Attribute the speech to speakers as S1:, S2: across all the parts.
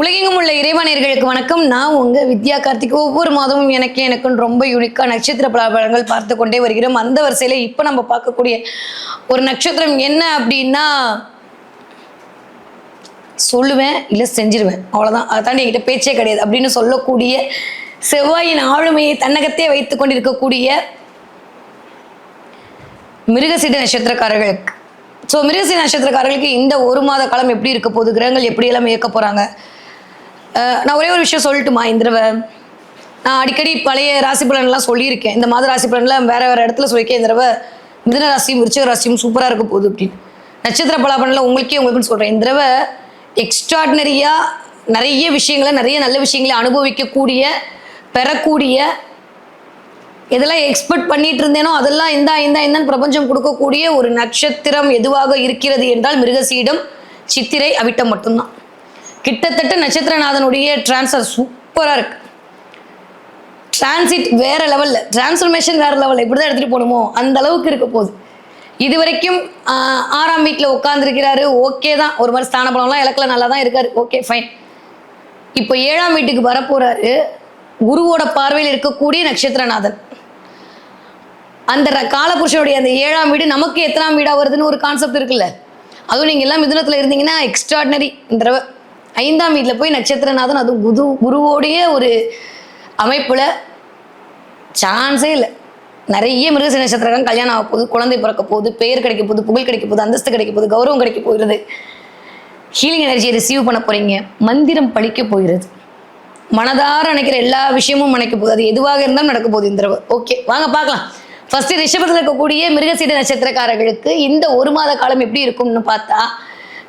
S1: உலகெங்கும் உள்ள இறைவனர்களுக்கு வணக்கம். நான் உங்க வித்யா கார்த்திக். ஒவ்வொரு மாதமும் எனக்கு எனக்குன்னு ரொம்ப யூனிக்கா நட்சத்திர பலாபலங்கள் பார்த்து கொண்டே வருகிறோம். அந்த வரிசையில இப்ப நம்ம பார்க்கக்கூடிய ஒரு நட்சத்திரம் என்ன அப்படின்னா சொல்லுவேன் இல்லை செஞ்சிருவேன். அவ்வளவுதான். அதை தாண்டி என்கிட்ட பேச்சே கிடையாது. அப்படின்னு சொல்லக்கூடிய செவ்வாயின் ஆளுமையை தன்னகத்தே வைத்துக் கொண்டிருக்கக்கூடிய மிருகசீட நட்சத்திரக்காரர்களுக்கு. ஸோ மிருகசீட நட்சத்திரக்காரர்களுக்கு இந்த ஒரு மாத காலம் எப்படி இருக்க போகுது? கிரகங்கள் எப்படியெல்லாம் இயக்க போகிறாங்க நான் ஒரே ஒரு விஷயம் சொல்லட்டுமா இந்த தடவை? நான் அடிக்கடி பழைய ராசி பலன்லாம் சொல்லியிருக்கேன். இந்த மாத ராசி பலன்லாம் வேற வேற இடத்துல சொல்லியிருக்கேன் இந்த தடவை. ராசியும் விருச்சக ராசியும் சூப்பராக இருக்க போகுது அப்படின்னு. நட்சத்திர பலாபலனில் உங்களுக்கே உங்களுக்குன்னு சொல்கிறேன் இந்த தடவை எக்ஸ்ட்ராடினரியாக நிறைய விஷயங்களை நிறைய நல்ல விஷயங்களை அனுபவிக்கக்கூடிய பெறக்கூடிய எதெல்லாம் எக்ஸ்பெக்ட் பண்ணிட்டு இருந்தேனோ அதெல்லாம் இந்தா இந்தா இந்தான்னு பிரபஞ்சம் கொடுக்கக்கூடிய ஒரு நட்சத்திரம் எதுவாக இருக்கிறது என்றால் மிருகசீடம் சித்திரை அவிட்டம் மட்டும்தான். கிட்டத்தட்ட நட்சத்திரநாதனுடைய டிரான்ஸ்ஃபர் சூப்பராக இருக்கு. டிரான்சிட் வேற லெவலில் டிரான்ஸ்ஃபர்மேஷன் வேற லெவலில் இப்படி தான் எடுத்துகிட்டு போகணுமோ அந்த அளவுக்கு இருக்க போகுது. இது வரைக்கும் ஆறாம் வீட்டில் உட்காந்துருக்கிறாரு ஓகே தான். ஒரு மாதிரி ஸ்தான பலம்லாம் இலக்கில் நல்லா தான் இருக்காரு. ஓகே ஃபைன் இப்போ ஏழாம் வீட்டுக்கு வரப்போறாரு குருவோட பார்வையில் இருக்கக்கூடிய நட்சத்திரநாதன். அந்த காலபுருஷனுடைய அந்த ஏழாம் வீடு நமக்கு எத்தனாம் வீடாக வருதுன்னு ஒரு கான்செப்ட் இருக்குல்ல. அதுவும் நீங்கள் எல்லாம் மிதுனத்தில் இருந்தீங்கன்னா எக்ஸ்ட்ராடினரி இந்த தடவை. ஐந்தாம் வீட்டில் போய் நட்சத்திரநாதன் அதுவும் குரு குருவோடைய ஒரு அமைப்பில் சான்ஸே இல்லை. நிறைய மிருகசி நட்சத்திரம் கல்யாணம் ஆக போகுது குழந்தை பிறக்க போகுது பெயர் கிடைக்க போகுது புகழ் கிடைக்க போகுது அந்தஸ்து கிடைக்க போகுது கௌரவம் கிடைக்க போகிறது. ஹீலிங் எனர்ஜியை ரிசீவ் பண்ண போகிறீங்க மந்திரம் பழிக்க போகிறது. மனதார நினைக்கிற எல்லா விஷயமும் நினைக்க போகுது. அது எதுவாக இருந்தாலும் நடக்க போகுது இந்த தடவை. ஓகே வாங்க பார்க்கலாம். ஃபஸ்ட்டு ரிஷபத்தில் இருக்கக்கூடிய மிருகசீட நட்சத்திரக்காரர்களுக்கு இந்த ஒரு மாத காலம் எப்படி இருக்கும்னு பார்த்தா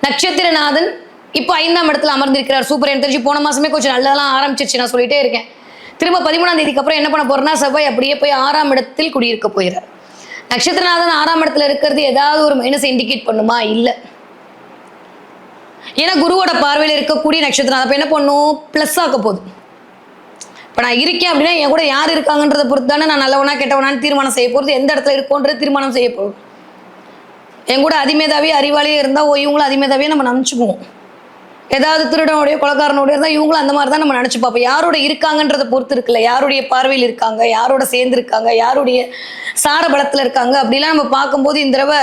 S1: நட்சத்திரநாதன் இப்போ ஐந்தாம் இடத்துல அமர்ந்திருக்கிறார். சூப்பர் எனக்கு தெரிஞ்சு போன மாசமே கொஞ்சம் நல்லதெல்லாம் ஆரம்பிச்சிருச்சு. நான் சொல்லிட்டே இருக்கேன். திரும்ப பதிமூணாம் தேதிக்கு அப்புறம் என்ன பண்ண போறேன்னா செவ்வாய் அப்படியே போய் ஆறாம் இடத்தில் குடியிருக்க போயிறார் நட்சத்திரநாதன் ஆறாம் இடத்துல இருக்கிறது ஏதாவது ஒரு மைனஸ் இண்டிகேட் பண்ணுமா? இல்லை. ஏன்னா குருவோட பார்வையில் இருக்கக்கூடிய நட்சத்திரம் அப்போ என்ன பண்ணும்? ப்ளஸ் ஆக்க போகுது. இப்போ நான் இருக்கேன் அப்படின்னா என் கூட யார் இருக்காங்கன்றதை பொறுத்து தானே நான் நல்லவனா கெட்டவனான்னு தீர்மானம் செய்ய போகிறது எந்த இடத்துல இருக்கோன்றது தீர்மானம் செய்ய போகிறோம் என் கூட அதிமேதாவே அறிவாளியே இருந்தால் ஓ இவங்களும் அதிமேதாவியே நம்ம நினச்சிக்குவோம் ஏதாவது திருடனுடைய கொலக்காரனுடைய இருந்தால் இவங்களும் அந்த மாதிரி தான் நம்ம நினச்சி பார்ப்போம் யாரோட இருக்காங்கன்றதை பொறுத்து இருக்குல்ல. யாருடைய பார்வையில் இருக்காங்க? யாரோட சேர்ந்து இருக்காங்க? யாருடைய சார பலத்தில் இருக்காங்க? அப்படிலாம் நம்ம பார்க்கும்போது இந்த தடவை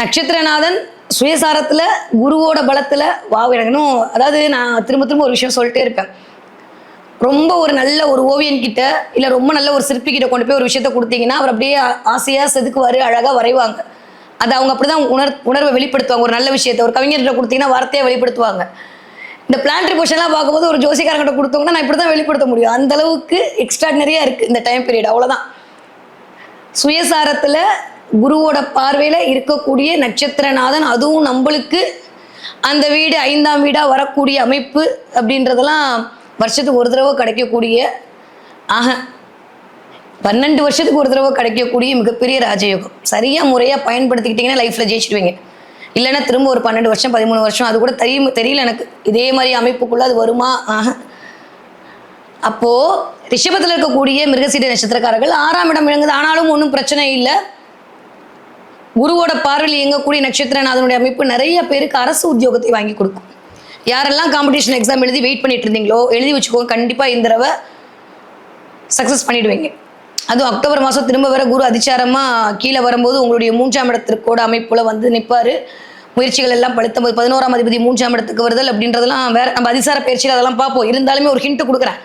S1: நட்சத்திரநாதன் சுயசாரத்தில் குருவோட பலத்தில் வாவ் எனக்கு அதாவது நான் திரும்ப திரும்ப ஒரு விஷயம் சொல்லிட்டே இருப்பேன். ரொம்ப ஒரு நல்ல ஒரு ஓவியன்கிட்ட இல்லை ரொம்ப நல்ல ஒரு சிற்பிக்கிட்ட கொண்டு போய் ஒரு விஷயத்த கொடுத்தீங்கன்னா அவர் அப்படியே ஆசையாக செதுக்குவார் அழகாக வரைவாங்க. அது அவங்க அப்படிதான் உணர் உணர்வை வெளிப்படுத்துவாங்க. ஒரு நல்ல விஷயத்த ஒரு கவிஞர்கிட்ட கொடுத்தீங்கன்னா வார்த்தையை வெளிப்படுத்துவாங்க. இந்த பிளான்ட்ரி பொசிஷன்லாம் பார்க்கும்போது ஒரு ஜோசிக்காரங்கிட்ட கொடுத்தோம்னா நான் இப்படி தான் வெளிப்படுத்த முடியும். அந்த அளவுக்கு எக்ஸ்ட்ராடினரியாக இருக்குது இந்த டைம் பீரியட் அவ்வளோதான் சுயசாரத்தில் குருவோட பார்வையில் இருக்கக்கூடிய நட்சத்திரநாதன் அதுவும் நம்மளுக்கு அந்த வீடு ஐந்தாம் வீடாக வரக்கூடிய அமைப்பு அப்படின்றதெல்லாம் வருஷத்துக்கு ஒரு தடவை கிடைக்கக்கூடிய ஆக பன்னெண்டு வருஷத்துக்கு ஒரு தடவை கிடைக்கக்கூடிய மிகப்பெரிய ராஜயோகம். சரியா முறையாக பயன்படுத்திக்கிட்டிங்கன்னா லைஃப்பில் ஜெயிச்சிடுவீங்க. இல்லைன்னா திரும்ப ஒரு பன்னெண்டு வருஷம் பதிமூணு வருஷம் அது கூட தெரியும் தெரியல எனக்கு. இதே மாதிரி அமைப்புக்குள்ளே அது வருமா? ஆஹா. அப்போது ரிஷபத்தில் இருக்கக்கூடிய மிருகசீட நட்சத்திரக்காரர்கள் ஆறாம் இடம் இழங்குது ஆனாலும் ஒன்றும் பிரச்சனை இல்லை. குருவோட பார்வையில் இயங்கக்கூடிய நட்சத்திரநாதனுடைய அமைப்பு நிறைய பேருக்கு அரசு உத்தியோகத்தை வாங்கி கொடுக்கும். யாரெல்லாம் காம்படிஷன் எக்ஸாம் எழுதி வெயிட் பண்ணிட்டு இருந்தீங்களோ எழுதி வச்சுக்கோங்க. கண்டிப்பாக இந்த தடவை சக்ஸஸ் பண்ணிடுவீங்க. அதுவும் அக்டோபர் மாதம் திரும்ப வர குரு அதிச்சாரமாக கீழே வரும்போது உங்களுடைய மூன்றாம் இடத்திற்கோட அமைப்புல வந்து நிற்பார் முயற்சிகள் எல்லாம் படுத்தும்போது பதினோராம் அதிபதி மூன்றாம் இடத்துக்கு வருதல் அப்படின்றதெல்லாம் வேற நம்ம அதிசார பயிற்சியில் அதெல்லாம் பார்ப்போம். இருந்தாலுமே ஒரு ஹிண்ட் கொடுக்குறேன்.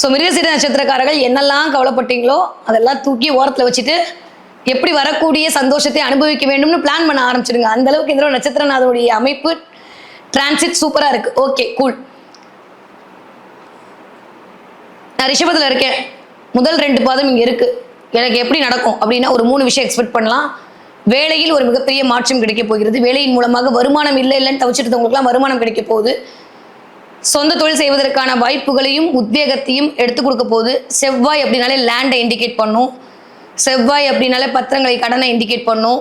S1: ஸோ மிருகசீர நட்சத்திரக்காரர்கள் என்னெல்லாம் கவலைப்பட்டீங்களோ அதெல்லாம் தூக்கி ஓரத்தில் வச்சுட்டு எப்படி வரக்கூடிய சந்தோஷத்தை அனுபவிக்க வேண்டும்னு பிளான் பண்ண ஆரம்பிச்சிடுங்க அந்த அளவுக்கு இந்த நட்சத்திரநாதனுடைய அமைப்பு டிரான்சிட் சூப்பராக இருக்கு. ஓகே கூல் நான் ரிஷபத்தில் இருக்கேன். முதல் ரெண்டு பாதம் இங்கே இருக்குது எனக்கு எப்படி நடக்கும் அப்படின்னா ஒரு மூணு விஷயம் எக்ஸ்பெக்ட் பண்ணலாம். வேலையில் ஒரு மிகப்பெரிய மாற்றம் கிடைக்க போகிறது. வேலையின் மூலமாக வருமானம் இல்லை இல்லைன்னு தவிச்சிருந்தவங்களுக்குலாம் வருமானம் கிடைக்க போகுது. சொந்த தொழில் செய்வதற்கான வாய்ப்புகளையும் உத்வேகத்தையும் எடுத்து கொடுக்க போகுது. செவ்வாய் அப்படின்னாலே லேண்டை இண்டிகேட் பண்ணும். செவ்வாய் அப்படின்னாலே பத்திரங்களை கடனை இண்டிகேட் பண்ணும்.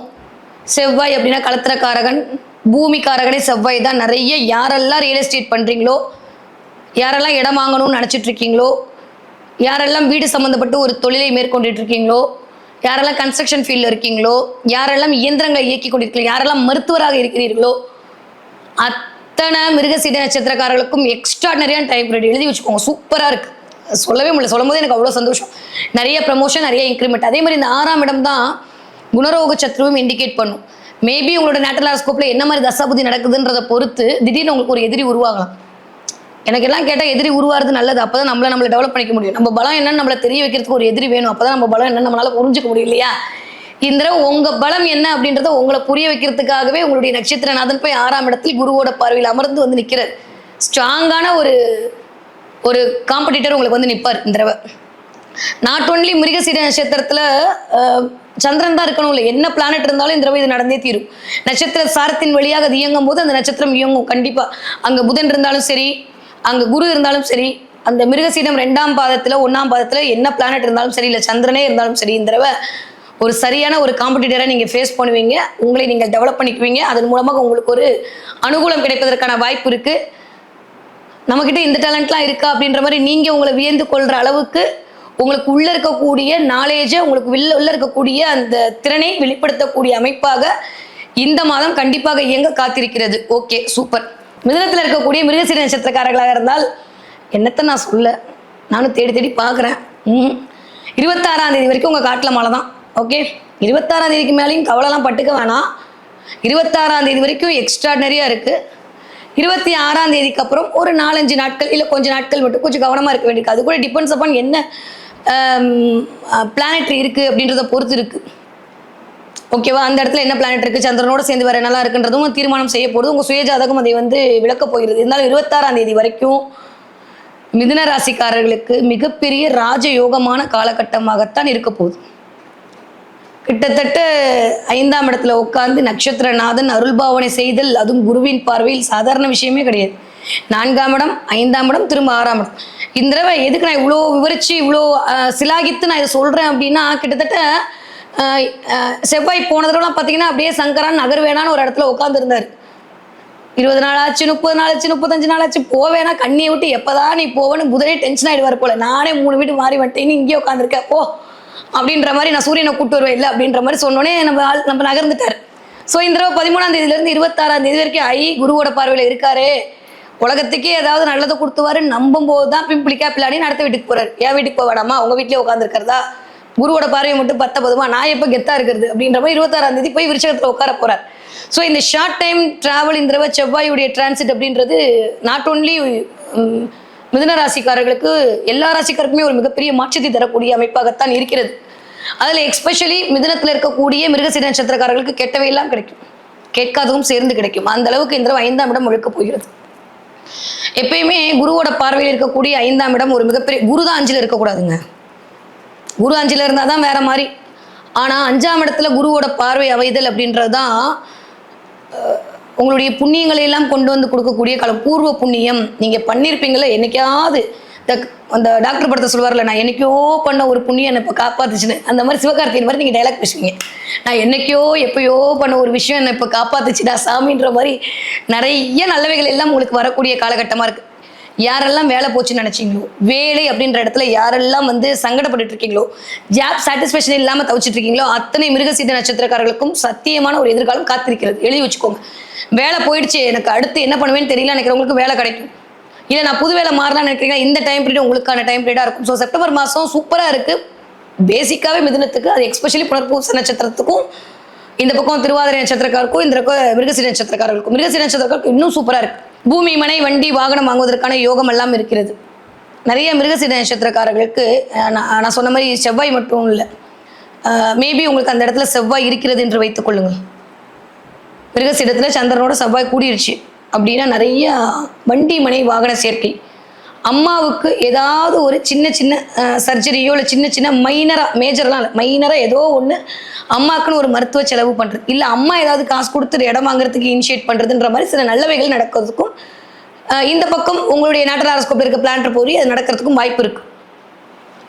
S1: செவ்வாய் அப்படின்னா கலத்திரக்காரகன். பூமிக்காரகனே செவ்வாய் தான். நிறைய யாரெல்லாம் ரியல் எஸ்டேட் பண்ணுறீங்களோ யாரெல்லாம் இடம் வாங்கணும்னு நினச்சிட்ருக்கீங்களோ யாரெல்லாம் வீடு சம்மந்தப்பட்டு ஒரு தொழிலை மேற்கொண்டுட்டு இருக்கீங்களோ யாரெல்லாம் கன்ஸ்ட்ரக்ஷன் ஃபீல்டில் இருக்கீங்களோ யாரெல்லாம் இயந்திரங்களை இயக்கி கொண்டிருக்கீங்களோ யாரெல்லாம் மருத்துவராக இருக்கிறீர்களோ அத்தனை மிருகசீட நட்சத்திரக்காரர்களுக்கும் எக்ஸ்ட்ராடனரியான டைம் பீரியட் எழுதி வச்சுக்கோங்க சூப்பராக இருக்குது சொல்லவே முடியல. சொல்லும் போது எனக்கு அவ்வளோ சந்தோஷம். நிறைய ப்ரமோஷன் நிறைய இன்க்ரிமெண்ட் அதே மாதிரி இந்த ஆறாம் இடம் தான் குணரோக சத்ருவும் இண்டிகேட் பண்ணும். மேபி உங்களோட நேட்டல் ஹாரோஸ்கோப்பில் என்ன மாதிரி தசாபுதி நடக்குதுன்றதை பொறுத்து திடீர்னு உங்களுக்கு ஒரு எதிரி உருவாகலாம். எனக்கு எல்லாம் கேட்டால் எதிரி உருவாகிறது நல்லது. அப்போ தான் நம்மளை நம்மளை டெவலப் பண்ணிக்க முடியும். நம்ம பலம் என்னன்னு நம்மளை தெரிய வைக்கிறதுக்கு ஒரு எதிரி வேணும். அப்போ தான் நம்ம பலம் என்னன்னு நம்மளால புரிஞ்சுக்க முடியும் இல்லையா? இந்த தடவை பலம் என்ன அப்படின்றத உங்களை புரிய வைக்கிறதுக்காகவே உங்களுடைய நட்சத்திரநாதன் போய் ஆறாம் இடத்தில் குருவோட பார்வையில் அமர்ந்து வந்து நிற்கிறார் ஸ்ட்ராங்கான ஒரு ஒரு காம்படிட்டர் உங்களுக்கு வந்து நிற்பார் இந்த தடவை. நாட் ஒன்லி மிருகசீர நட்சத்திரத்தில் சந்திரன் தான் இருக்கணும் இல்லை. என்ன பிளானட் இருந்தாலும் இந்த தடவை இது நடந்தே தீரும். நட்சத்திர சாரத்தின் வழியாக அது இயங்கும் போது அந்த நட்சத்திரம் இயங்கும் கண்டிப்பாக அங்கே புதன் இருந்தாலும் சரி அங்கே குரு இருந்தாலும் சரி அந்த மிருகசீடம் ரெண்டாம் பாதத்தில் ஒன்றாம் பாதத்தில் என்ன பிளானட் இருந்தாலும் சரி இல்லை சந்திரனே இருந்தாலும் சரி இந்த தடவை ஒரு சரியான ஒரு காம்படிட்டரை நீங்கள் ஃபேஸ் பண்ணுவீங்க. உங்களை நீங்கள் டெவலப் பண்ணிக்குவீங்க. அதன் மூலமாக உங்களுக்கு ஒரு அனுகூலம் கிடைப்பதற்கான வாய்ப்பு இருக்குது நம்மக்கிட்ட இந்த டேலண்ட்லாம் இருக்கா அப்படின்ற மாதிரி நீங்கள் உங்களை வியந்து கொள்கிற அளவுக்கு உங்களுக்கு உள்ளே இருக்கக்கூடிய நாலேஜை உங்களுக்கு வெளில உள்ள இருக்கக்கூடிய அந்த திறனை வெளிப்படுத்தக்கூடிய அமைப்பாக இந்த மாதம் கண்டிப்பாக இயங்க காத்திருக்கிறது. ஓகே சூப்பர் மிதனத்தில் இருக்கக்கூடிய மிருகசீர நட்சத்திரக்காரர்களாக இருந்தால் என்னத்தை நான் சொல்ல? நானும் தேடி தேடி பார்க்குறேன். ம் இருபத்தாறாம் தேதி வரைக்கும் உங்கள் காட்டில் மழை தான். ஓகே இருபத்தாறாம் தேதிக்கு மேலேயும் கவலைலாம் பட்டுக்க வேணாம். இருபத்தாறாம் தேதி வரைக்கும் எக்ஸ்ட்ராடனரியாக இருக்குது இருபத்தி ஆறாம் தேதிக்கு அப்புறம் ஒரு நாலஞ்சு நாட்கள் இல்லை கொஞ்சம் நாட்கள் மட்டும் கொஞ்சம் கவனமாக இருக்க வேண்டியிருக்கு. அது கூட டிபெண்ட்ஸ் அப்பான் என்ன பிளானட்ரி இருக்குது அப்படின்றத பொறுத்து இருக்குது ஓகேவா? அந்த இடத்துல என்ன பிளானட் இருக்குது சந்திரனோட சேர்ந்து வர நல்லா இருக்குன்றதும் தீர்மானம் செய்ய போகிறது உங்கள் சுயஜாதகம் அதை வந்து விளக்க போகிறது. இருந்தாலும் இருபத்தாறாம் தேதி வரைக்கும் மிதுன ராசிக்காரர்களுக்கு மிகப்பெரிய ராஜயோகமான காலகட்டமாகத்தான் இருக்க போகுது. கிட்டத்தட்ட ஐந்தாம் இடத்துல உட்கார்ந்து நட்சத்திரநாதன் அருள்பாவனை செய்தல் அதுவும் குருவின் பார்வையில் சாதாரண விஷயமே கிடையாது. நான்காம் இடம் ஐந்தாம் இடம் திரும்ப ஆறாம் இடம். இந்த தடவை எதுக்கு நான் இவ்வளோ விவரிச்சு இவ்வளோ சிலாகித்து நான் இதை சொல்கிறேன் அப்படின்னா கிட்டத்தட்ட செவ்வாய் போன தடவைலாம் பார்த்தீங்கன்னா அப்படியே சங்கரான் நகர்வேணான்னு ஒரு இடத்துல உட்காந்துருந்தார் இருபது நாள் ஆச்சு முப்பது நாள் ஆச்சு முப்பத்தஞ்சு நாள் ஆச்சு போவேனா கண்ணியை விட்டு எப்போதான் நீ போவேன்னு புதனே டென்ஷன் ஆகிடுவார் போல. நானே மூணு வீடு மாறி வந்துட்டேன் நீ இங்கேயே உட்காந்துருக்க போ. அப்படின்ற மாதிரி நான் சூரியனை கூட்டு வருவேன் இல்லை அப்படின்ற மாதிரி சொன்னோன்னே நம்ம ஆள் நம்ம நகர்ந்துட்டார். ஸோ இந்த தடவை பதிமூணாம் தேதியிலேருந்து இருபத்தாறாம் தேதி வரைக்கும் ஐ குருவோட பார்வையில் இருக்காரு. உலகத்துக்கே ஏதாவது நல்லதை கொடுத்துவாரு நம்பும் போது தான் பிம்பிளிக்கா பிள்ளாடி நடத்த வீட்டுக்கு போறாரு. என் வீட்டுக்கு போக வேணாமா? உங்க வீட்லயே உட்காந்துருக்கிறதா குருவோட பார்வையை மட்டும் பத்த போதுமா? நான் எப்போ கெத்தா இருக்கிறது? அப்படின்ற மாதிரி இருபத்தாறாம் தேதி போய் விருச்சகத்தில் உட்கார போறார். ஸோ இந்த ஷார்ட் டைம் டிராவல் இந்த தடவை செவ்வாயுடைய டிரான்சிட் அப்படின்றது நாட் ஓன்லி மிதன ராசிக்காரர்களுக்கு எல்லா ராசிக்காருக்குமே ஒரு மிகப்பெரிய மாற்றத்தை தரக்கூடிய அமைப்பாகத்தான் இருக்கிறது. அதில் எக்ஸ்பெஷலி மிதனத்தில் இருக்கக்கூடிய மிருகசீர நட்சத்திரக்காரர்களுக்கு கெட்டவையெல்லாம் கிடைக்கும். கேட்காதவும் சேர்ந்து கிடைக்கும். அந்த அளவுக்கு இந்த தடவை ஐந்தாம் இடம் முழுக்க போகிறது. எப்பயுமே குருவோட பார்வையில் இருக்கக்கூடிய ஐந்தாம் இடம் ஒரு மிகப்பெரிய குரு தான் அஞ்சில் இருக்கக்கூடாதுங்க. குரு அஞ்சில் இருந்தால் தான் வேறு மாதிரி. ஆனால் அஞ்சாம் இடத்துல குருவோட பார்வை அவைதல் அப்படின்றது தான் உங்களுடைய புண்ணியங்களை எல்லாம் கொண்டு வந்து கொடுக்கக்கூடிய கல பூர்வ புண்ணியம். நீங்கள் பண்ணியிருப்பீங்களே என்னைக்காவது. இந்த அந்த டாக்டர் படத்தை சொல்லுவார்ல நான் என்னைக்கோ பண்ண ஒரு புண்ணியம் என்னை இப்போ காப்பாத்துச்சுன்னு. அந்த மாதிரி சிவகார்த்தியின் மாதிரி நீங்கள் டைலாக் பேசுவீங்க. நான் என்னைக்கோ எப்பயோ பண்ண ஒரு விஷயம் என்னை இப்போ காப்பாத்துச்சுடா சாமின்ற மாதிரி நிறைய நல்லவைகள் எல்லாம் உங்களுக்கு வரக்கூடிய காலகட்டமாக இருக்குது யாரெல்லாம் வேலை போச்சுன்னு நினைச்சீங்களோ வேலை அப்படின்ற இடத்துல யாரெல்லாம் வந்து சங்கடப்பட்டு இருக்கீங்களோ ஜாப் சாட்டிஸ்ஃபேக்ஷன் இல்லாமல் தவிச்சிட்டு இருக்கீங்களோ அத்தனை மிருகசீத நட்சத்திரக்காரர்களுக்கும் சத்தியமான ஒரு எதிர்காலம் காத்திருக்கிறது. எழுதி வச்சுக்கோங்க. வேலை போயிடுச்சு எனக்கு அடுத்து என்ன பண்ணுவேன்னு தெரியல நினைக்கிறவங்களுக்கு வேலை கிடைக்கும். இல்லை நான் புது வேலை மாறலாம்னு நினைக்கிறீங்க இந்த டைம் பீரியட் உங்களுக்கான டைம் பீரியடாக இருக்கும். ஸோ செப்டம்பர் மாதம் சூப்பராக இருக்குது பேசிக்காகவே மிதுனத்துக்கு அது எக்ஸ்பெஷலி புனர்பூச நட்சத்திரத்துக்கும் இந்த பக்கம் திருவாதிரை நட்சத்திரக்காருக்கும் இந்த பக்கம் மிருகசீர நட்சத்திரக்காரர்களுக்கும். மிருகசீர நட்சத்திரக்காருக்கும் இன்னும் சூப்பராக இருக்குது பூமி மனை வண்டி வாகனம் வாங்குவதற்கான யோகம் எல்லாம் இருக்கிறது. நிறைய மிருகசீட நட்சத்திரக்காரர்களுக்கு நான் நான் சொன்ன மாதிரி செவ்வாய் மட்டும் இல்லை. மேபி உங்களுக்கு அந்த இடத்துல செவ்வாய் இருக்கிறது என்று வைத்துக் கொள்ளுங்கள். மிருகசீடத்தில் சந்திரனோட செவ்வாய் கூடிருச்சு. அப்படின்னா நிறைய வண்டி மனை வாகன சேர்க்கை அம்மாவுக்கு ஏதாவது ஒரு சின்ன சின்ன சர்ஜரியோ இல்லை சின்ன சின்ன மைனராக மேஜர்லாம் இல்லை. மைனராக ஏதோ ஒன்று அம்மாக்குன்னு ஒரு மருத்துவ செலவு பண்ணுறது இல்லை அம்மா ஏதாவது காசு கொடுத்து இடம் வாங்குறதுக்கு இனிஷியேட் பண்ணுறதுன்ற மாதிரி சில நல்லவைகள் நடக்கிறதுக்கும் இந்த பக்கம் உங்களுடைய நேட்டல் அரஸ்கோப்பில் இருக்க பிளான்ட் போய் அது நடக்கிறதுக்கும் வாய்ப்பு இருக்குது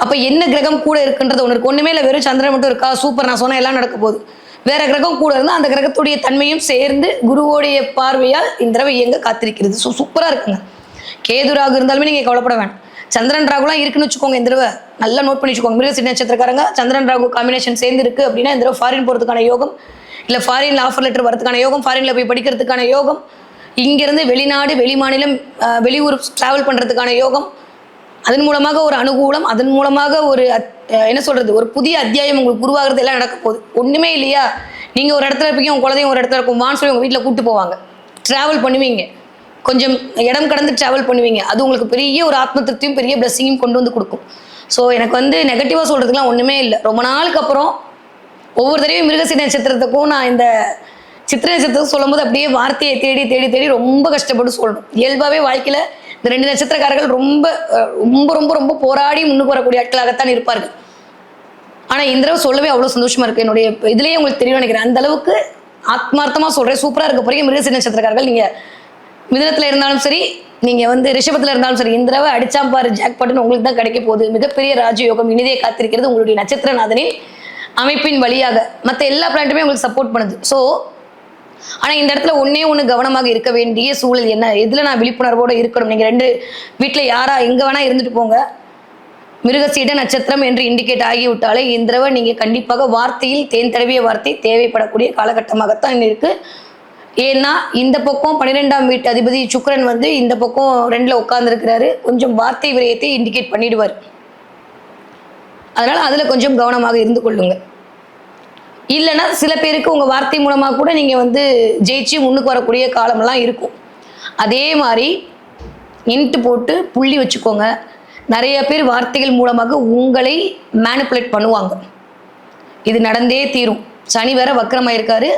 S1: அப்போ என்ன கிரகம் கூட இருக்குன்றது ஒன்று இருக்கு. ஒன்றுமே இல்லை வெறும் சந்திரன் மட்டும் இருக்கா? சூப்பர் நான் சொன்னால் எல்லாம் நடக்க போகுது. வேற கிரகம் கூட இருந்தால் அந்த கிரகத்துடைய தன்மையும் சேர்ந்து குருவோடைய பார்வையால் இந்த தடவை இயங்க காத்திருக்கிறது. ஸோ சூப்பராக இருக்குங்க. கேது ராகு இருந்தாலுமே நீங்கள் கவலைப்பட வேண்டாம் சந்திரன் ராகுலாம் இருக்குன்னு வச்சுக்கோங்க இந்த தடவை. நல்லா நோட் பண்ணி வச்சுக்கோங்க. மிருகசி நட்சத்திரக்காரங்க சந்திரன் ராகு காம்பினேஷன் சேர்ந்து இருக்கு அப்படின்னா இந்த தடவை ஃபாரின் போகிறதுக்கான யோகம் இல்லை ஃபாரின்ல ஆஃபர் லெட்டர் வரதுக்கான யோகம் ஃபாரின்ல போய் படிக்கிறதுக்கான யோகம் இங்கிருந்து வெளிநாடு வெளி மாநிலம் வெளியூர் டிராவல் பண்ணுறதுக்கான யோகம் அதன் மூலமாக ஒரு அனுகூலம் அதன் மூலமாக ஒரு அத்- என்ன சொல்கிறது ஒரு புதிய அத்தியாயம் உங்களுக்கு உருவாகிறது எல்லாம் நடக்க போகுது. ஒன்றுமே இல்லையா? நீங்கள் ஒரு இடத்துல இருப்பீங்க உங்கள் குழந்தையும் ஒரு இடத்துல இருக்கும் வான்னு சொல்லி உங்கள் வீட்டில் கூப்பிட்டு போவாங்க. ட்ராவல் பண்ணுவீங்க. கொஞ்சம் இடம் கடந்து ட்ராவல் பண்ணுவீங்க. அது உங்களுக்கு பெரிய ஒரு ஆத்ம திருப்தியும் பெரிய பிளஸ்ஸிங்கும் கொண்டு வந்து கொடுக்கும். ஸோ எனக்கு வந்து நெகட்டிவாக சொல்கிறதுக்குலாம் ஒன்றுமே இல்லை. ரொம்ப நாளுக்கு அப்புறம் ஒவ்வொரு தடவையும் மிருகசி நட்சத்திரத்துக்கும் நான் இந்த சித்திரை நட்சத்திரத்துக்கு சொல்லும்போது அப்படியே வார்த்தையை தேடி தேடி தேடி ரொம்ப கஷ்டப்பட்டு சொல்லணும். இயல்பாகவே வாழ்க்கையில் இந்த ரெண்டு நட்சத்திரக்காரர்கள் ரொம்ப ரொம்ப ரொம்ப ரொம்ப போராடி முன்னுக்கு வரக்கூடிய ஆட்களாகத்தான் இருப்பார்கள். ஆனால் இந்த தடவை சொல்லவே அவ்வளோ சந்தோஷமாக இருக்குது என்னுடைய இதுலேயே உங்களுக்கு தெரியும் நினைக்கிறேன். அந்த அளவுக்கு ஆத்மார்த்தமாக சொல்கிறேன் சூப்பராக இருக்க போகிறீங்க மிருகசி நட்சத்திரக்காரர்கள். நீங்கள் மிதனத்தில் இருந்தாலும் சரி நீங்கள் வந்து ரிஷபத்தில் இருந்தாலும் சரி இந்த தடவை அடிச்சாம் பாரு ஜாக் பட்டன் உங்களுக்கு தான் கிடைக்க போகுது. மிகப்பெரிய ராஜயோகம் இனிதே காத்திருக்கிறது உங்களுடைய நட்சத்திரநாதனின் அமைப்பின் வழியாக. மற்ற எல்லா பிளான்ட்டுமே உங்களுக்கு சப்போர்ட் பண்ணுது. ஸோ ஆனால் இந்த இடத்துல ஒன்றே ஒன்று கவனமாக இருக்க வேண்டிய சூழல் என்ன? எதில் நான் விழிப்புணர்வோடு இருக்கணும்? நீங்கள் ரெண்டு வீட்டில் யாரா எங்கே வேணால் இருந்துட்டு போங்க. மிருகசீட நட்சத்திரம் என்று இண்டிகேட் ஆகிவிட்டாலே இந்த தடவை நீங்கள் கண்டிப்பாக வார்த்தையில் தேன் தடவிய வார்த்தை தேவைப்படக்கூடிய காலகட்டமாகத்தான் இருக்கு. ஏன்னா இந்த பக்கம் பன்னிரெண்டாம் வீட்டு அதிபதி சுக்ரன் வந்து இந்த பக்கம் ரெண்டில் உட்காந்துருக்கிறாரு கொஞ்சம் வார்த்தை விரயத்தை இண்டிகேட் பண்ணிடுவார். அதனால் அதில் கொஞ்சம் கவனமாக இருந்து கொள்ளுங்க. இல்லைன்னா சில பேருக்கு உங்கள் வார்த்தை மூலமாக கூட நீங்கள் வந்து ஜெயிச்சு முன்னுக்கு வரக்கூடிய காலமெல்லாம் இருக்கும். அதே மாதிரி இன்ட்டு போட்டு புள்ளி வச்சுக்கோங்க. நிறைய பேர் வார்த்தைகள் மூலமாக உங்களை மேனிப்புலேட் பண்ணுவாங்க. இது நடந்தே தீரும். சனி வேற வக்கரமாயிருக்காரு.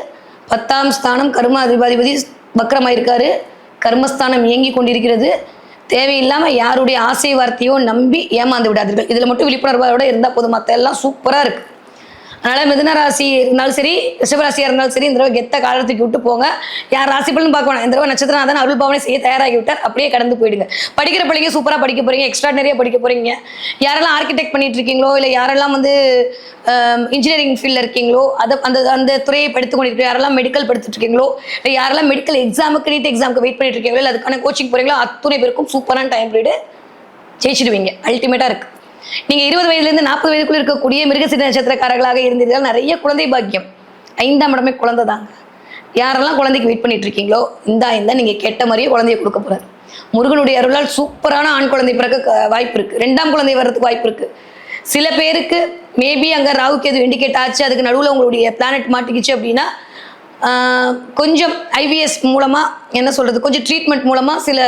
S1: பத்தாம் ஸ்தானம் கர்ம அதிபதிபதி வக்கரமாயிருக்காரு கர்மஸ்தானம் இயங்கி கொண்டிருக்கிறது. தேவையில்லாமல் யாருடைய ஆசை வார்த்தையோ நம்பி ஏமாந்து விடாதீர்கள். இதில் மட்டும் விழிப்புணர்வோட இருந்தால் போதும். மற்ற எல்லாம் சூப்பராக இருக்குது அதனால மிதுன ராசி இருந்தாலும் சரி ரிஷபராசியாக இருந்தாலும் சரி இந்த தடவை கெத்த காலத்துக்கு விட்டு போங்க. யார் ராசி பலன் பார்க்கணும் இந்த தடவை நட்சத்திரம் அதான் அருள் பாவனை செய்ய தயாராகி விட்டார். அப்படியே கடந்து போயிடுங்க. படிக்கிற பிள்ளைங்க சூப்பராக படிக்க போறீங்க. எக்ஸ்ட்ரா நிறைய படிக்க போறீங்க. யாரெல்லாம் ஆர்கிடெக்ட் பண்ணிட்டு இருக்கீங்களோ இல்லை யாரெல்லாம் வந்து இன்ஜினியரிங் ஃபீல்டில் இருக்கீங்களோ அதை அந்த அந்த துறையை படித்து கொண்டிருக்கீங்க யாரெல்லாம் மெடிக்கல் படித்துட்டு இருக்கீங்களோ இல்லை யாரெல்லாம் மெடிக்கல் எக்ஸாமுக்கு நீட் எக்ஸாமுக்கு வெயிட் பண்ணிட்டு இருக்கீங்களோ இல்லை அதுக்கான கோச்சிங் போறீங்களோ அத்துணை பேருக்கும் சூப்பரான டைம் பீரியடு ஜெயிச்சிடுவீங்க. அல்டிமேட்டாக இருக்கு. நீங்க இருபது வயதுலேருந்து நாற்பது வயதுக்குள்ள இருக்கக்கூடிய மிருகசீர நட்சத்திரக்காரர்களாக இருந்தீர்கள். நிறைய குழந்தை பாக்கியம். ஐந்தாம் இடமே குழந்தை தாங்க. யாரெல்லாம் குழந்தைக்கு வெயிட் பண்ணிட்டு இருக்கீங்களோ இந்தா இந்த நீங்க கேட்ட மாதிரியே குழந்தைய கொடுக்க போறாரு. முருகனுடைய அருளால் சூப்பரான ஆண் குழந்தை பிறக்க வாய்ப்பு இருக்கு. ரெண்டாம் குழந்தை வர்றதுக்கு வாய்ப்பு இருக்கு. சில பேருக்கு மேபி அங்க ராவுக்கு எதுவும் இண்டிகேட் ஆச்சு அதுக்கு நடுவில் உங்களுடைய பிளானட் மாட்டிக்கிச்சு அப்படின்னா கொஞ்சம் ஐவிஎஸ் மூலமா என்ன சொல்றது கொஞ்சம் ட்ரீட்மெண்ட் மூலமா சில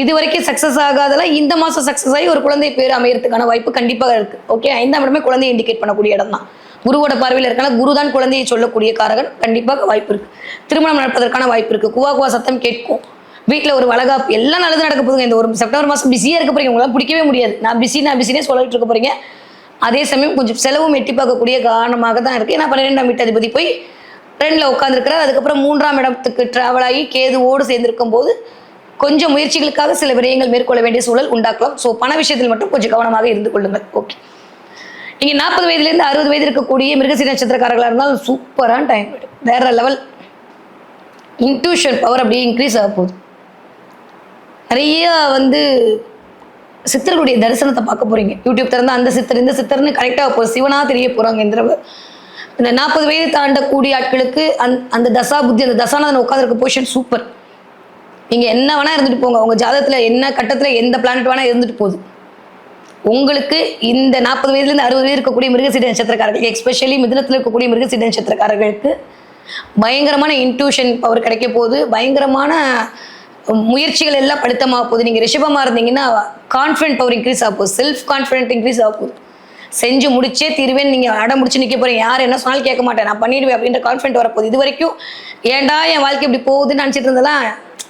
S1: இது வரைக்கும் சக்ஸஸ் ஆகாதல இந்த மாதம் சக்ஸஸ் ஆகி ஒரு குழந்தை பேர் அமையறதுக்கான வாய்ப்பு கண்டிப்பாக இருக்கு. ஓகே ஐந்தாம் இடமே குழந்தையை இண்டிகேட் பண்ணக்கூடிய இடம் தான் குருவோட பார்வையில் இருக்கனால குரு தான் குழந்தையை சொல்லக்கூடிய காரகன். கண்டிப்பாக வாய்ப்பு இருக்கு. திருமணம் நடப்பதற்கான வாய்ப்பு இருக்கு. குவா குவா சத்தம் கேட்கும். வீட்டில் ஒரு வளகாப்பு எல்லாம் நல்லது நடக்க போதுங்க இந்த ஒரு செப்டம்பர் மாதம் பிஸியாக இருக்க போறீங்க. உங்களால் பிடிக்கவே முடியாது. நான் பிஸி நான் பிஸினே சொல்லிட்டு இருக்க போறீங்க. அதே சமயம் கொஞ்சம் செலவும் எட்டி பார்க்கக்கூடிய காரணமாக தான் இருக்கு. ஏன்னா பன்னிரெண்டாம் வீட்டு அதிபதி போய் ரெண்டில் உட்காந்துருக்கிறார் அதுக்கப்புறம் மூன்றாம் இடத்துக்கு டிராவல் ஆகி கேதுவோடு சேர்ந்திருக்கும் போது கொஞ்சம் முயற்சிகளுக்காக சில விரயங்கள் மேற்கொள்ள வேண்டிய சூழல் உண்டாக்கலாம். ஸோ பண விஷயத்தில் மட்டும் கொஞ்சம் கவனமாக இருந்து கொள்ளுங்கள். ஓகே நீங்கள் நாற்பது வயதுலேருந்து அறுபது வயது இருக்கக்கூடிய மிருகசி நட்சத்திரக்காரர்களாக இருந்தாலும் சூப்பரான டைம் வேற லெவல் இன்ட்யூஷன் பவர் அப்படியே இன்க்ரீஸ் ஆக போகுது. நிறைய வந்து சித்தர்களுடைய தரிசனத்தை பார்க்க போகிறீங்க யூடியூப் திறந்து அந்த சித்தர் இந்த சித்தர்னு கரெக்டாக போ சிவனா தெரிய போகிறாங்க இந்த இந்த நாற்பது வயது தாண்டக்கூடிய ஆட்களுக்கு அந் அந்த தசா புத்தி அந்த தசானதன் உட்காந்துருக்க பொசிஷன் சூப்பர். நீங்க என்ன வேணா இருந்துட்டு போங்க. உங்க ஜாதகத்துல என்ன கட்டத்துல எந்த பிளானட் வேணா இருந்துட்டு போகுது. உங்களுக்கு இந்த நாற்பது வயதுலேருந்து அறுபது வயது இருக்கக்கூடிய மிருகசீட நட்சத்திரக்காரர்களுக்கு எஸ்பெஷலி மிதனத்தில் இருக்கக்கூடிய மிருகசீட நட்சத்திரக்காரர்களுக்கு பயங்கரமான இன்ட்யூஷன் பவர் கிடைக்க போகுது. பயங்கரமான முயற்சிகள் எல்லாம் படுத்தமாக போகுது. நீங்கள் ரிஷபமாக இருந்தீங்கன்னா கான்ஃபிடென்ட் பவர் இன்க்ரீஸ் ஆக போகுது. செல்ஃப் கான்ஃபிடென்ட் இன்க்ரீஸ் ஆக போகுது. செஞ்சு முடிச்சே தீர்வேன். நீங்கள் அடம் முடிச்சு நிற்க போகிறேன் யார் என்ன சொன்னாலும் கேட்க மாட்டேன். நான் பண்ணிடுவேன் அப்படின்ற கான்ஃபிடென்ட் வரப்போகுது இது வரைக்கும் ஏன்டா என் வாழ்க்கை இப்படி போகுதுன்னு நினச்சிட்டு இருந்தெல்லாம்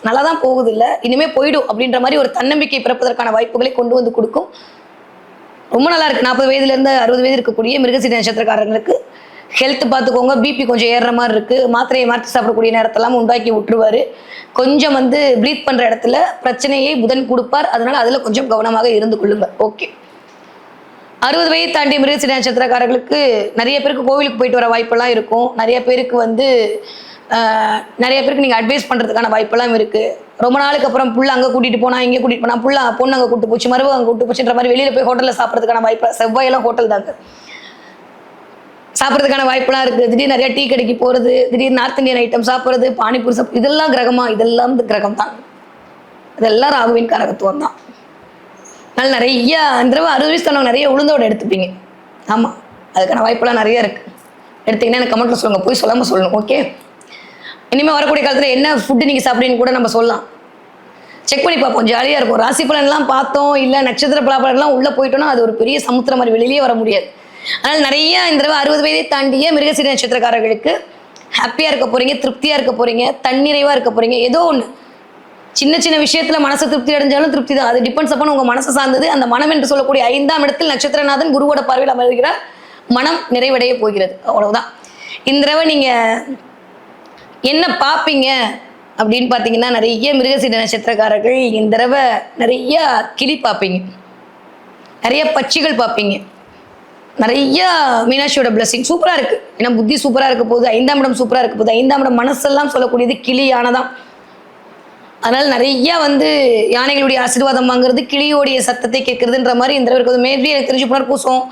S1: நல்லா தான் போகுது இல்லை இனிமே போயிடும் அப்படின்ற மாதிரி ஒரு தன்னம்பிக்கை பிறப்பதற்கான வாய்ப்புகளை கொண்டு வந்து கொடுக்கும். ரொம்ப நல்லா இருக்கு. நாற்பது வயதுல இருந்து அறுபது வயது இருக்கக்கூடிய மிருகசீர நட்சத்திரக்காரங்களுக்கு ஹெல்த் பார்த்துக்கோங்க. பிபி கொஞ்சம் ஏறுற மாதிரி இருக்கு. மாத்திரையை மாற்றி சாப்பிடக்கூடிய நேரத்தெல்லாம் உண்டாக்கி விட்டுருவாரு. கொஞ்சம் வந்து ப்ளீத் பண்ற இடத்துல பிரச்சனையை புதன் கொடுப்பார். அதனால அதுல கொஞ்சம் கவனமாக இருந்து கொள்ளுங்க. ஓகே அறுபது வயது தாண்டி மிருகசீர நட்சத்திரக்காரர்களுக்கு நிறைய பேருக்கு கோவிலுக்கு போயிட்டு வர வாய்ப்பெல்லாம் இருக்கும். நிறைய பேருக்கு வந்து நிறைய பேருக்கு நீங்கள் அட்வைஸ் பண்ணுறதுக்கான வாய்ப்பெல்லாம் இருக்குது ரொம்ப நாளுக்கு அப்புறம் புள்ள அங்கே கூட்டிகிட்டு போனால் இங்கே கூட்டிகிட்டு போனால் புள்ள பொண்ணு அங்கே கூட்டு போச்சு மருவ அங்கே கூட்டு போச்சுன்ற மாதிரி வெளியில் போய் ஹோட்டலில் சாப்பிட்றதுக்கான வாய்ப்பு செவ்வாயெல்லாம் ஹோட்டல் தாங்க. சாப்பிட்றதுக்கான வாய்ப்புலாம் இருக்குது திடீர்னு நிறைய டீ கடைக்கு போகிறது திடீர்னு நார்த் இந்தியன் ஐட்டம் சாப்பிட்றது பானிபூரி சாப்பிட்றது இதெல்லாம் கிரகமா இதெல்லாம் கிரகம் தான் இதெல்லாம் ராகுவின் கரகத்துவம் தான் அதனால நிறைய அந்த தடவை அறுபது வயசு நிறைய உளுந்தோட எடுத்துப்பீங்க. ஆமாம் அதுக்கான வாய்ப்பெல்லாம் நிறைய இருக்குது எடுத்தீங்கன்னா எனக்கு கமெண்ட்டில் சொல்லுங்கள் போய் சொல்லாமல் சொல்லணும் ஓகே இனிமேல் வரக்கூடிய காலத்தில் என்ன ஃபுட்டு நீங்கள் சாப்பிடுன்னு கூட நம்ம சொல்லலாம். செக் பண்ணி பார்ப்போம். ஜாலியாக இருக்கும். ராசி பலன்லாம் பார்த்தோம். இல்லை நட்சத்திர பலாபலன்லாம் உள்ளே போயிட்டோம்னா அது ஒரு பெரிய சமுத்திரம் மாதிரி வெளியிலேயே வர முடியாது. அதனால் நிறைய இந்த தடவை அறுபது வயதை தாண்டிய மிருகசீர நட்சத்திரக்காரர்களுக்கு ஹாப்பியாக இருக்க போகிறீங்க திருப்தியாக இருக்க போகிறீங்க தன்னிறைவாக இருக்க போகிறீங்க ஏதோ ஒன்று சின்ன சின்ன விஷயத்தில் மனசு திருப்தி அடைஞ்சாலும் திருப்தி தான். அது டிபெண்ட்ஸ் அப்பன் உங்கள் மனசை சார்ந்தது. அந்த மனம் என்று சொல்லக்கூடிய ஐந்தாம் இடத்தில் நட்சத்திரநாதன் குருவோட பார்வையில் அமர்கிறார். மனம் நிறைவடைய போகிறது. அவ்வளவுதான். இந்த தடவை நீங்கள் என்ன பார்ப்பீங்க அப்படின்னு பார்த்தீங்கன்னா நிறைய மிருகசீட நட்சத்திரக்காரர்கள் இந்த தடவை நிறைய கிளி பார்ப்பீங்க நிறைய பச்சிகள் பார்ப்பீங்க நிறைய மீனாட்சியோட பிளஸ்ஸிங் சூப்பராக இருக்குது ஏன்னா புத்தி சூப்பராக இருக்க போகுது. ஐந்தாம் இடம் சூப்பராக இருக்க போகுது. ஐந்தாம் இடம் மனசெல்லாம் சொல்லக்கூடியது கிளியானதான். அதனால நிறைய வந்து யானைகளுடைய ஆசீர்வாதம் வாங்குறது கிளியோடைய சத்தத்தை கேட்கறதுன்ற மாதிரி இந்த தடவை இருக்குது மேபி எனக்கு தெரிஞ்சு புனர் பூசம்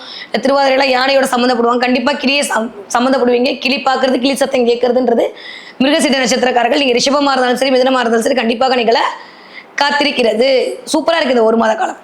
S1: திருவாதிரையெல்லாம் யானையோட சம்மந்தப்படுவாங்க. கண்டிப்பாக கிளியை சம் சம்மந்தப்படுவீங்க. கிளி பார்க்கறது கிளி சத்தம் கேட்கறதுன்றது மிருகசீட நட்சத்திரக்காரர்கள். நீங்கள் ரிஷபமாக இருந்தாலும் சரி மிதனமாக இருந்தாலும் சரி கண்டிப்பாக நிகழ காத்திருக்கிறது. சூப்பராக இருக்குது ஒரு மாத காலம்.